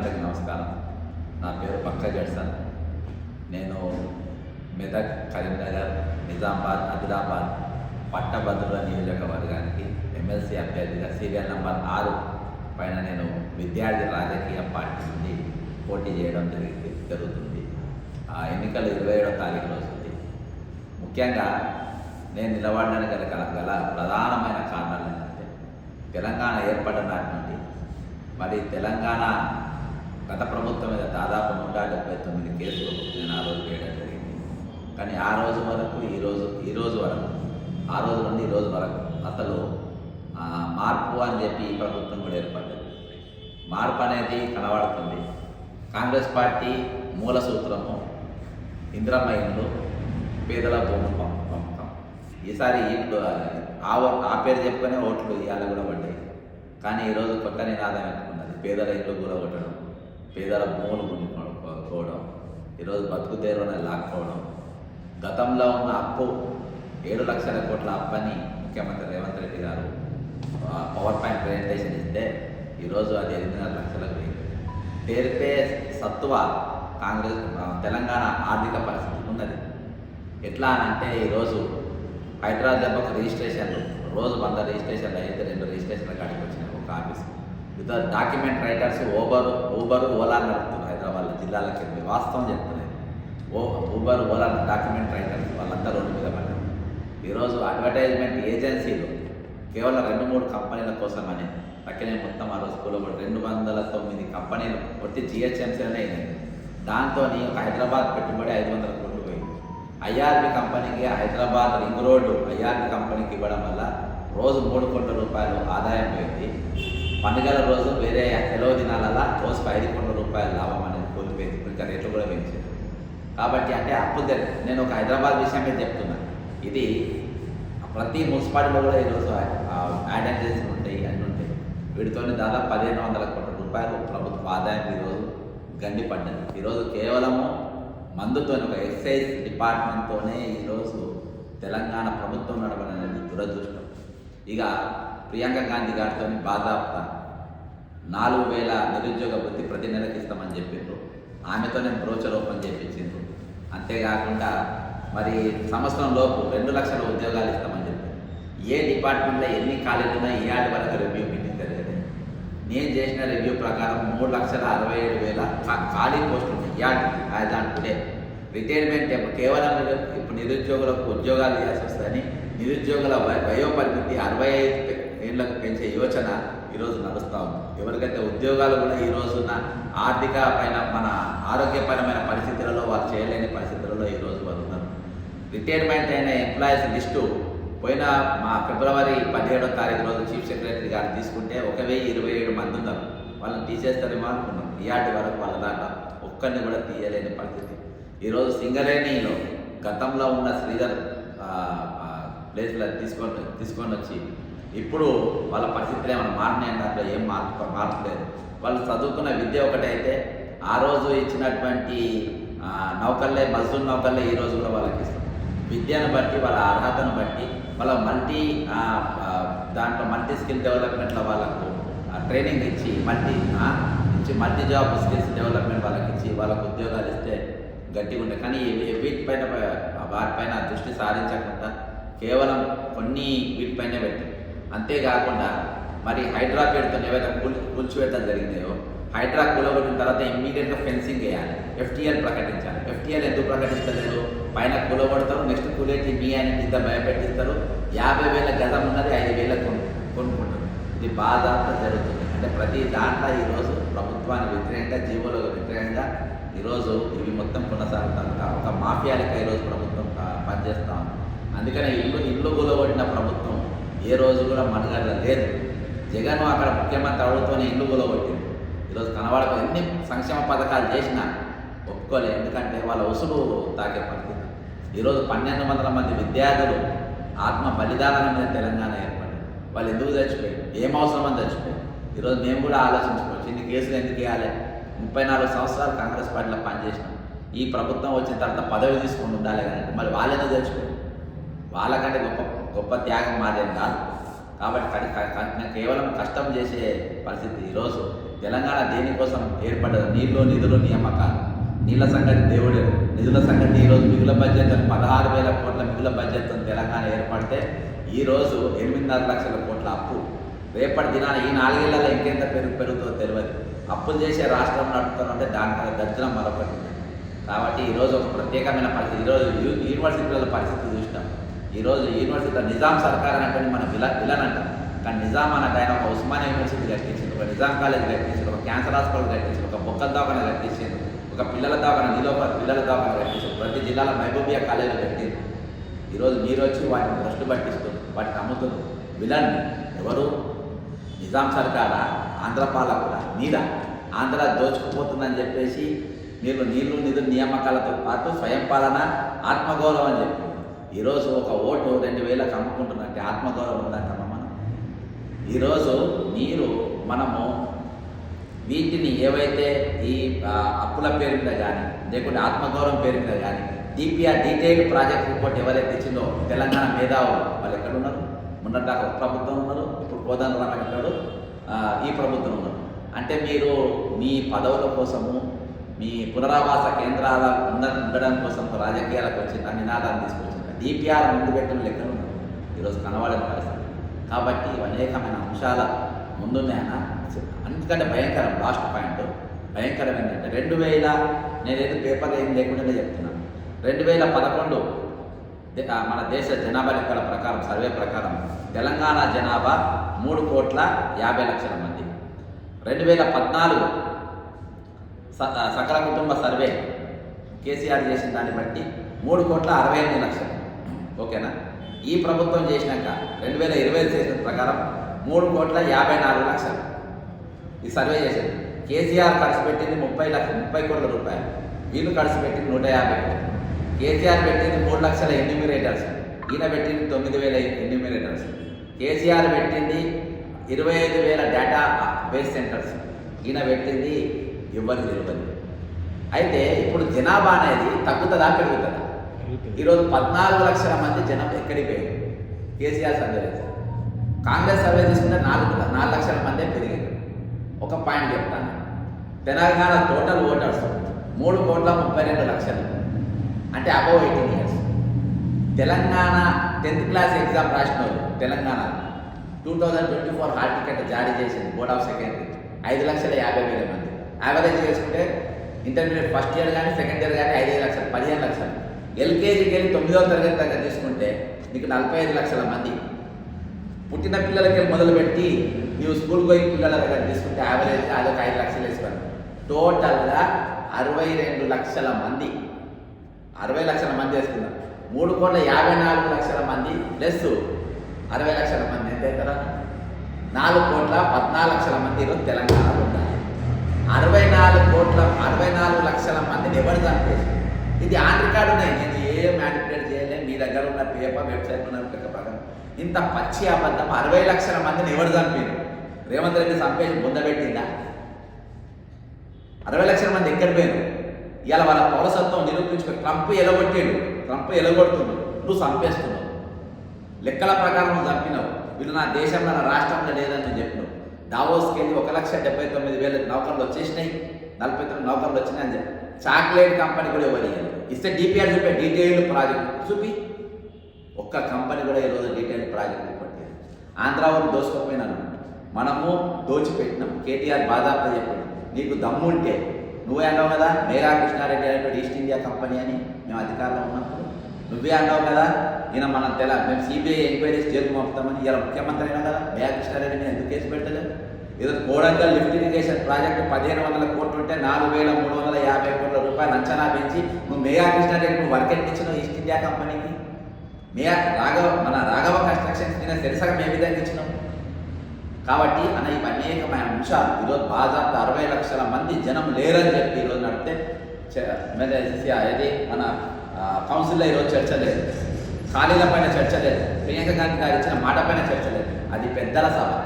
అందరికీ నమస్కారం. నా పేరు పక్క జడ్సన్ నేను మెదక్ కరీంనగర్ నిజామాబాద్ ఆదిలాబాద్ పట్టభద్రుల నియోజకవర్గానికి ఎమ్మెల్సీ అభ్యర్థిగా సీరియల్ నంబర్ ఆరు పైన నేను విద్యార్థి రాజకీయ పార్టీ నుండి పోటీ చేయడం జరిగింది జరుగుతుంది. ఆ ఎన్నికలు ఇరవై ఏడో తారీఖు రోజుంది ముఖ్యంగా నేను నిలబడడానికి గల గల గల ప్రధానమైన కారణాలు ఏంటంటే తెలంగాణ ఏర్పడిన నాటి నుండి మరి తెలంగాణ గత ప్రభుత్వం మీద దాదాపు నూట డెబ్బై తొమ్మిది కేసులు నేను ఆ రోజు వేయడం జరిగింది. కానీ ఆ రోజు వరకు ఈరోజు ఈరోజు ఈ రోజు వరకు ఆ రోజు నుండి ఈ రోజు వరకు అసలు మార్పు అని చెప్పి ఈ ప్రభుత్వం కూడా ఏర్పడ్డది. మార్పు అనేది కనబడుతుంది. కాంగ్రెస్ పార్టీ మూల సూత్రము ఇందిరమ్మ ఇండ్లు పేదల భూములు పంప- పంపకం ఈసారి ఇప్పుడు ఆ ఆ పేరు చెప్పుకునే ఓట్లు ఇవాళ కూడా పడ్డాయి. కానీ ఈరోజు కొత్త నినాదం పెట్టుకున్నది పేదల ఇల్లు కూడా కొట్టడం పేదల భూములు గుంజుకోవడం ఈరోజు బతుకు తెరువుని లాక్కోవడం. గతంలో ఉన్న అప్పు ఏడు లక్షల కోట్ల అప్పని ముఖ్యమంత్రి రేవంత్ రెడ్డి గారు పవర్ పాయింట్ ప్రజెంటేషన్ ఇస్తే ఈరోజు అది ఎనిమిదిన్నర లక్షలకు పోయింది పేరుపే సత్తువ కాంగ్రెస్ తెలంగాణ ఆర్థిక పరిస్థితి ఉన్నది. ఎట్లా అని అంటే ఈరోజు హైదరాబాద్ దెబ్బకు రిజిస్ట్రేషన్లు రోజు వంద రిజిస్ట్రేషన్లు అయ్యి రెండు రిజిస్ట్రేషన్ల కాడికి వచ్చినాయి ఒక office document writers Uber Uber Ola నడుపుతున్నారు హైదరాబాద్ జిల్లాలకి వెళ్ళి. వాస్తవం చెప్తున్నాయి ఓ ఊబర్ ఓలా డాక్యుమెంట్ రైటర్స్ వాళ్ళంతా రోడ్డు మీద పడ్డారు. ఈరోజు అడ్వర్టైజ్మెంట్ ఏజెన్సీలు కేవలం రెండు మూడు కంపెనీల కోసమని. పక్కనే మొత్తం ఆ రోజు స్కూల్లో కూడా రెండు వందల తొమ్మిది కంపెనీలు కొట్టి జిహెచ్ఎంసీలోనే అయినాయి. దాంతో ఒక హైదరాబాద్ పెట్టుబడి ఐదు వందల కోట్లు పోయింది. ఐఆర్బి కంపెనీకి హైదరాబాద్ రింగ్ రోడ్డు ఐఆర్బి కంపెనీకి ఇవ్వడం వల్ల రోజు మూడు కోట్ల రూపాయలు ఆదాయం పోయింది. పండుగల రోజు వేరే సెలవు దినాలలో రోజుకు ఐదు కోట్ల రూపాయల లాభం అనేది కోల్పోయింది. ఇంకా రేట్లు కూడా పెంచారు. కాబట్టి అంటే అప్పు తె- నేను ఒక హైదరాబాద్ విషయమే చెప్తున్నా. ఇది ప్రతి మున్సిపాలిటీలో కూడా ఈరోజు ఐడెంటిటీస్ ఉంటాయి అన్నీ ఉంటాయి. వీటితోనే దాదాపు పదిహేను వందల కోట్ల రూపాయలు ప్రభుత్వ ఆదాయం ఈరోజు గండి పడ్డది. ఈరోజు కేవలము మందుతో ఒక ఎక్సైజ్ డిపార్ట్మెంట్తోనే ఈరోజు తెలంగాణ ప్రభుత్వం నడవడం అనేది దురదృష్టం. ఇక ప్రియాంక గాంధీ గారితో బాధాప్త. నాలుగు వేల నిరుద్యోగ వృత్తి ప్రతి నెలకి ఇస్తామని చెప్పిండ్రు. ఆమెతోనే బ్రోచర్ ఓపెన్ చేయించిండ్రు అంతేకాకుండా మరి సంవత్సరం లోపు రెండు లక్షల ఉద్యోగాలు ఇస్తామని చెప్పారు ఏ డిపార్ట్మెంట్లో ఎన్ని ఖాళీలు ఉన్నాయి ఇవాటి వరకు రివ్యూ మీటింగ్ జరిగేది. నేను చేసిన రివ్యూ ప్రకారం మూడు లక్షల అరవై ఏడు వేల ఖాళీ పోస్టులు ఉన్నాయి. ఇవాటి దాంట్లో రిటైర్మెంట్ కేవలం ఇప్పుడు నిరుద్యోగులకు ఉద్యోగాలు ఇవ్వాల్సి వస్తాయని నిరుద్యోగుల వయోపరిమితి అరవై ఐదు పె- ఏళ్ళకు పెంచే యోచన ఈరోజు నడుస్తూ ఉంది. ఎవరికైతే ఉద్యోగాలు కూడా ఈరోజు ఉన్న ఆర్థిక పైన మన ఆరోగ్యపరమైన పరిస్థితులలో వారు చేయలేని పరిస్థితులలో ఈ రోజు వారు ఉన్నారు. రిటైర్మెంట్ అయిన ఎంప్లాయీస్ లిస్టు పోయిన మా ఫిబ్రవరి పదిహేడో తారీఖు రోజు చీఫ్ సెక్రటరీ గారు తీసుకుంటే ఒక వెయ్యి ఇరవై ఏడు మంది ఉన్నారు. వాళ్ళని తీసేస్తారేమో అనుకున్నాం. ఇయాటి వరకు వాళ్ళ దాకా ఒక్కరిని కూడా తీయలేని పరిస్థితి. ఈరోజు సింగరేణిలో గతంలో ఉన్న శ్రీధర్ ప్లేస్లో తీసుకొని తీసుకొని వచ్చి ఇప్పుడు వాళ్ళ పరిస్థితులు ఏమైనా మారినాయి దాంట్లో ఏం మార్పు మార్పు లేదు వాళ్ళు చదువుకున్న విద్య ఒకటైతే ఆ రోజు ఇచ్చినటువంటి నౌకల్లే నౌకర్లే మజ్దూర్ నౌకర్లే ఈ రోజు కూడా వాళ్ళకి ఇస్తాం విద్యను బట్టి వాళ్ళ అర్హతను బట్టి వాళ్ళ మల్టీ దాంట్లో మల్టీ స్కిల్ డెవలప్మెంట్లో వాళ్ళకు ఆ, ట్రైనింగ్ ఇచ్చి మల్టీ ఇచ్చి మల్టీ జాబ్ స్కిల్స్ డెవలప్మెంట్ వాళ్ళకి ఇచ్చి వాళ్ళకు ఉద్యోగాలు ఇస్తే గట్టిగా ఉంటాయి కానీ వీటిపైన వాటిపైన దృష్టి సారించకుండా కేవలం కొన్ని వీటిపైనే పెట్టారు అంతేకాకుండా మరి హైడ్రా పేరుతో ఏవైతే కూల్ కూల్చివేతలు జరిగినాయో హైడ్రా కూలగొట్టిన తర్వాత ఇమ్మీడియట్గా ఫెన్సింగ్ వేయాలి. ఎఫ్టీఎల్ ప్రకటించాలి. ఎఫ్టీఎల్ ఎందుకు ప్రకటించలేదు? పైన కూలగొడతారు నెక్స్ట్ కూలేటి మీ అని ఇంత భయపెట్టిస్తారు. యాభై వేల గజం ఉన్నది ఐదు వేలకు కొను కొనుక్కుంటారు. ఇది బాధ జరుగుతుంది. అంటే ప్రతి దాంట్లో ఈరోజు ప్రభుత్వానికి వ్యతిరేకంగా జీవోలకు వ్యతిరేకంగా ఈరోజు ఇవి మొత్తం కొనసాగుతాను ఒక మాఫియాలకి ఈరోజు ప్రభుత్వం పనిచేస్తాం అందుకనే ఇల్లు ఇల్లు కూలగొట్టిన ప్రభుత్వం ఏ రోజు కూడా మనుగడ లేదు. జగన్ అక్కడ ముఖ్యమంత్రి అడుగుతూనే ఇల్లు కూలగొట్టింది ఈరోజు కనబడక ఎన్ని సంక్షేమ పథకాలు చేసినా ఒప్పుకోలేదు ఎందుకంటే వాళ్ళ ఉసులు తాకే పరిస్థితి. ఈరోజు పన్నెండు వందల మంది విద్యార్థులు ఆత్మ బలిదానం మీద తెలంగాణ ఏర్పడింది. వాళ్ళు ఎందుకు చచ్చిపోయారు? ఏం అవసరం అని చచ్చిపోయారు? ఈరోజు మేము కూడా ఆలోచించుకోవచ్చు. ఇన్ని కేసులు ఎందుకు వేయాలి? ముప్పై నాలుగు సంవత్సరాలు కాంగ్రెస్ పార్టీలో పనిచేసినాం. ఈ ప్రభుత్వం వచ్చిన తర్వాత పదవి తీసుకుని ఉండాలి కానీ మరి వాళ్ళేదో చచ్చిపోయారు? వాళ్ళకంటే గొప్ప గొప్ప త్యాగం మాదేం కాదు. కాబట్టి కేవలం కష్టం చేసే పరిస్థితి ఈరోజు. తెలంగాణ దేనికోసం ఏర్పడ్డది నీళ్ళు నిధులు నియామకాలు. నీళ్ళ సంగతి దేవుడు. నిధుల సంగతి ఈరోజు మిగుల బడ్జెట్ పదహారు వేల కోట్ల మిగుల బడ్జెట్ తెలంగాణ ఏర్పడితే ఈరోజు ఎనిమిదిన్నర లక్షల కోట్ల అప్పు. రేపటి దినాన ఈ నాలుగేళ్ళలో ఇంకెంత పెరుగు పెరుగుతుందో తెలియదు అప్పులు చేసే రాష్ట్రం నడుపుతారంటే దానికన్నా దర్జనం మరొకటి. కాబట్టి ఈరోజు ఒక ప్రత్యేకమైన పరిస్థితి. ఈరోజు యూనివర్సిటీల పరిస్థితి చూసినాం. ఈరోజు యూనివర్సిటీలో నిజాం సర్కార్ అనేటువంటి మనం విల విలన్ అంటాం కానీ నిజాం అన్నట్టు ఆయన ఒక ఉస్మానియా యూనివర్సిటీ కట్టించింది ఒక నిజాం కాలేజ్ కట్టించింది ఒక క్యాన్సర్ హాస్పిటల్ కట్టించింది ఒక బొక్కల దావాన కట్టించింది ఒక పిల్లల దావాన నీలోపర్ పిల్లల దావాన కట్టించింది ప్రతి జిల్లాలో మహబూబియా కాలేజీలు కట్టింది ఈరోజు మీరు వచ్చి వాటిని భ్రష్టు పట్టిస్తుంది వాటిని అమ్ముతుంది విలన్ ఎవరు? నిజాం సర్కారా? ఆంధ్ర పాలకుల నీరా ఆంధ్ర దోచుకుపోతుందని చెప్పేసి మీరు నీళ్ళు నిధులు నియామకాలతో పాటు స్వయం పాలన ఆత్మగౌరవం అని చెప్పి ఈరోజు ఒక ఓటు రెండు వేలకు అమ్ముకుంటున్నట్టే ఆత్మగౌరవం ఉందంటామా మనం? ఈరోజు మీరు మనము వీటిని ఏవైతే ఈ అప్పుల పేరు మీద కానీ లేకుంటే ఆత్మగౌరవం పేరు మీద కానీ డిపిఆర్ డీటెయిల్ ప్రాజెక్ట్ రిపోర్ట్ ఎవరైతే ఇచ్చిందో తెలంగాణ మేధావులు వాళ్ళు ఎక్కడ ఉన్నారు? మొన్నటిదాకా ఒక ప్రభుత్వం ఉన్నారు ఇప్పుడు కోదండ రామకృష్ణుడు ఈ ప్రభుత్వం ఉన్నారు. అంటే మీరు మీ పదవుల కోసము మీ పునరావాస కేంద్రాల ఉండడం కోసం రాజకీయాలకు వచ్చిన నినాదాన్ని తీసుకున్నారు డిపిఆర్ ముందు పెట్టిన లెక్కలు ఈరోజు కనబడని పరిస్థితి. కాబట్టి అనేకమైన అంశాల ముందున్నాయన అందుకంటే భయంకరం లాస్ట్ పాయింట్. భయంకరం ఏంటంటే రెండు వేల నేనేది పేపర్ ఏం లేకుండానే చెప్తున్నాను రెండు వేల పదకొండు మన దేశ జనాభా లెక్కల ప్రకారం సర్వే ప్రకారం తెలంగాణ జనాభా మూడు కోట్ల యాభై లక్షల మంది. రెండు వేల పద్నాలుగు స- సకల కుటుంబ సర్వే కేసీఆర్ చేసిన దాన్ని బట్టి మూడు కోట్ల అరవై ఎనిమిది లక్షలు. ఓకేనా? ఈ ప్రభుత్వం చేసినాక రెండు వేల ఇరవై చేసిన ప్రకారం మూడు కోట్ల యాభై నాలుగు లక్షలు. ఈ సర్వే చేశారు కేసీఆర్ ఖర్చు పెట్టింది ముప్పై లక్ష ముప్పై కోట్ల రూపాయలు. వీళ్ళు ఖర్చు పెట్టింది నూట యాభై కోట్లు. కేసీఆర్ పెట్టింది మూడు లక్షల ఎన్యూమిరేటర్స్. ఈయన పెట్టింది తొమ్మిది వేల ఎన్యూమిరేటర్స్. కేసీఆర్ పెట్టింది ఇరవై ఐదు వేల డేటా బేస్ సెంటర్స్. ఈయన పెట్టింది ఇవ్వని తెలియదు అయితే ఇప్పుడు జనాభా అనేది తగ్గుతుందా పెరుగుతుందా? ఈరోజు పద్నాలుగు లక్షల మంది జనం ఎక్కడికి పోయారు? కేసీఆర్ సర్వే చేశారు. కాంగ్రెస్ సర్వే తీసుకుంటే నాలుగు నాలుగు లక్షల మందే పెరిగారు. ఒక పాయింట్ చెప్తాను. తెలంగాణ టోటల్ ఓటర్స్ మూడు కోట్ల ముప్పై రెండు లక్షలు. అంటే above eighteen years. Telangana tenth class exam రాసిన వాళ్ళు Telangana two thousand twenty four hall ticket జారీ చేసింది బోర్డ్ ఆఫ్ సెకండరీ. ఐదు లక్షల యాభై వేల మంది. యావరేజ్ చేసుకుంటే ఇంటర్మీడియట్ ఫస్ట్ ఇయర్ కానీ సెకండ్ ఇయర్ కానీ ఐదు లక్షలు పదిహేను లక్షలు. ఎల్కేజీకి వెళ్ళి తొమ్మిదవ తరగతి దగ్గర తీసుకుంటే నీకు నలభై ఐదు లక్షల మంది. పుట్టిన పిల్లలకి మొదలుపెట్టి నీవు స్కూల్ పోయి పిల్లల దగ్గర తీసుకుంటే యావరేజ్ అదొక ఐదు లక్షలు వేసుకోవాలి. టోటల్గా అరవై రెండు లక్షల మంది. అరవై లక్షల మంది వేసుకున్నారు మూడు కోట్ల యాభై నాలుగు లక్షల మంది ప్లస్ అరవై లక్షల మంది ఎంత అవుతారా? నాలుగు కోట్ల పద్నాలుగు లక్షల మంది ఈరోజు తెలంగాణలో ఉన్నారు. అరవై నాలుగు కోట్ల అరవై నాలుగు లక్షల మందిని ఎవరు చంపేసి ఇది ఆన్ రికార్డు ఉన్నాయి నేను ఏ మ్యానిపులేట్ చేయలేదు మీ దగ్గర ఉన్న పేపర్ వెబ్సైట్ ఉన్న ప్రకారం ఇంత పచ్చి అబద్ధం అరవై లక్షల మందిని ఎవరు చంపారు? రేవంత్ రెడ్డి చంపేసి బొందబెట్టిందా అరవై లక్షల మంది ఎక్కడ పోయారు? ఇవాళ వాళ్ళ పౌరసత్వం నిరూపించుకో ట్రంప్ ఎలగొట్టాడు. ట్రంప్ ఎలగొడుతున్నాడు నువ్వు చంపేస్తున్నావు. లెక్కల ప్రకారం నువ్వు చంపినావు. వీళ్ళు నా దేశంలో నా రాష్ట్రంలో లేదని నేను చెప్పినావు. దావోస్కి వెళ్ళి ఒక లక్ష డెబ్బై తొమ్మిది వేల నౌకర్లు వచ్చేసినాయి. నలభై తొమ్మిది నౌకర్లు వచ్చినాయి అని చెప్పి చాక్లెట్ కంపెనీ కూడా ఎవరు ఇవ్వలేదు. ఇస్తే డిపిఆర్ చూపే డీటెయిల్ ప్రాజెక్ట్ చూపి. ఒక్క కంపెనీ కూడా ఈరోజు డీటెయిల్ ప్రాజెక్ట్ రిపోర్ట్ చేయదు ఆంధ్ర వాళ్ళు మనము దోచిపెట్టినాం. కేటీఆర్ బాధాప్త చెప్పాడు. నీకు దమ్ము ఉంటే నువ్వే అన్నావు కదా మేఘా కృష్ణారెడ్డి అనేటువంటి ఈస్ట్ ఇండియా కంపెనీ అని మేము అధికారంలో ఉన్నప్పుడు. నువ్వే అన్నావు కదా ఈయన మనం తెల మేము సిబిఐ ఎంక్వైరీస్ జైలు పంపుతామని ఇలా ముఖ్యమంత్రి అయినా కదా మేఘా కృష్ణారెడ్డి మీద ఎందుకు కేసు పెట్టలేదు? ఏదో కోడంగల్ లిఫ్ట్ ఇరిగేషన్ ప్రాజెక్టు పదిహేను వందల కోట్లు ఉంటే నాలుగు వేల మూడు వందల యాభై కోట్లు రూపాయలు అంచనా పెంచి నువ్వు మేఘా కృష్ణారెడ్డి నువ్వు వర్క్ ఇచ్చినావు ఈస్ట్ ఇండియా కంపెనీకి. మే రాఘవ మన రాఘవ కన్స్ట్రక్షన్స్ మీద తెరసగా మేము విధంగా ఇచ్చినాం? కాబట్టి అన్న ఇవి అనేకమైన అంశాలు ఈరోజు బాజాప్త అరవై లక్షల మంది జనం లేరని చెప్పి ఈరోజు నడితే చ- ఏది? మన కౌన్సిల్లో ఈరోజు చర్చ లేదు. ఖాళీల పైన చర్చ లేదు. ప్రియాంక గాంధీ గారు ఇచ్చిన మాట పైన చర్చ లేదు. అది పెద్దల సభ.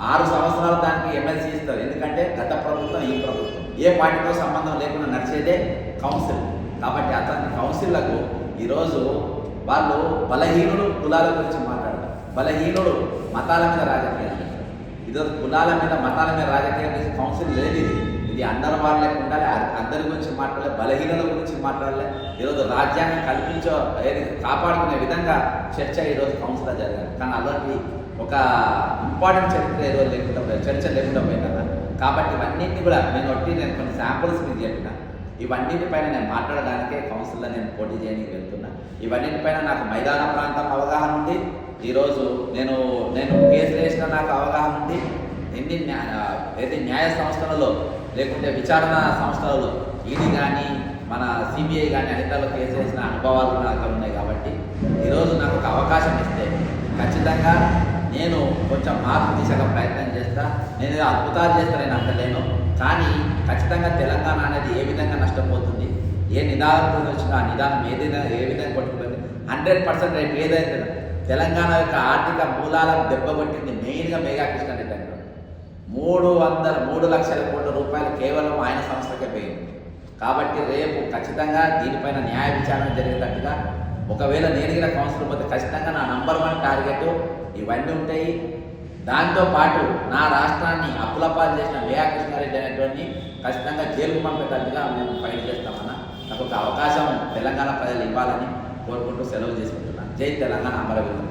ఆరు సంవత్సరాలు దానికి ఎమ్మెల్సీ ఇస్తారు. ఎందుకంటే గత ప్రభుత్వం ఈ ప్రభుత్వం. ఏ పార్టీతో సంబంధం లేకుండా నడిచేదే కౌన్సిల్. కాబట్టి అతని కౌన్సిల్లకు ఈరోజు వాళ్ళు బలహీనుడు కులాల గురించి మాట్లాడతారు. బలహీనుడు మతాల మీద రాజకీయాలు చేస్తారు. ఈరోజు కులాల మీద మతాల మీద రాజకీయం కౌన్సిల్ లేదు ఇది. ఇది అందరి వాళ్ళకి ఉండాలి అందరి గురించి మాట్లాడాలి బలహీనల గురించి మాట్లాడాలి. ఈరోజు రాజ్యాంగం కల్పించో ఏది కాపాడుకునే విధంగా చర్చ ఈరోజు కౌన్సిల్లో జరగాలి కానీ అలాంటి ఒక ఇంపార్టెంట్ చరిత్ర ఈరోజు లేకుండా చర్చ లేకుండా పోయిందన్న కాబట్టి ఇవన్నింటినీ కూడా నేను ఒకటి నేను కొన్ని శాంపుల్స్ మీకు చెప్పిన. ఇవన్నిటిపైన నేను మాట్లాడడానికే కౌన్సిల్లో నేను పోటీ చేయడానికి వెళ్తున్నా. ఇవన్నిటిపైన నాకు మైదాన ప్రాంతం అవగాహన ఉంది. ఈరోజు నేను నేను కేసులు వేసిన నాకు అవగాహన ఉంది. ఎన్ని న్యాయ ఏది న్యాయ సంస్థలలో లేకుంటే విచారణ సంస్థలలో ఈడీ కానీ మన సిబిఐ కానీ అన్నింటిలో కేసు వేసిన అనుభవాలు నాకు ఉన్నాయి కాబట్టి ఈరోజు నాకు ఒక అవకాశం ఇస్తే ఖచ్చితంగా నేను కొంచెం మార్పు దిశగా ప్రయత్నం చేస్తా నేను ఏదో అద్భుతాలు చేస్తా నేను అంటలేను. కానీ ఖచ్చితంగా తెలంగాణ అనేది ఏ విధంగా నష్టపోతుంది ఏ నిదానంతో వచ్చినా ఆ నిదానం ఏదైనా ఏ విధంగా కొట్టుకుపోయింది హండ్రెడ్ పర్సెంట్ రేపు ఏదైతే తెలంగాణ యొక్క ఆర్థిక మూలాలను దెబ్బకొట్టింది మెయిన్గా మెగా కృష్ణారెడ్డి గారు మూడు వందల మూడు లక్షల కోట్ల రూపాయలు కేవలం ఆయన సంస్థకే పోయింది. కాబట్టి రేపు ఖచ్చితంగా దీనిపైన న్యాయ విచారణ జరిగేటట్టుగా ఒకవేళ నేను కూడా కౌన్సిల్ పోతే ఖచ్చితంగా నా నంబర్ వన్ టార్గెట్ ఇవన్నీ ఉంటాయి. దాంతో పాటు నా రాష్ట్రాన్ని అప్పులపాలు చేసిన వేయా కృష్ణారెడ్డి అనేటువంటి ఖచ్చితంగా జైలుకు పంపేటట్టుగా మేము ఫైట్ చేస్తామన్న నాకు ఒక అవకాశం తెలంగాణ ప్రజలు ఇవ్వాలని కోరుకుంటూ సెలవు చేసుకుంటున్నాను. జై తెలంగాణ అమరవీరులు.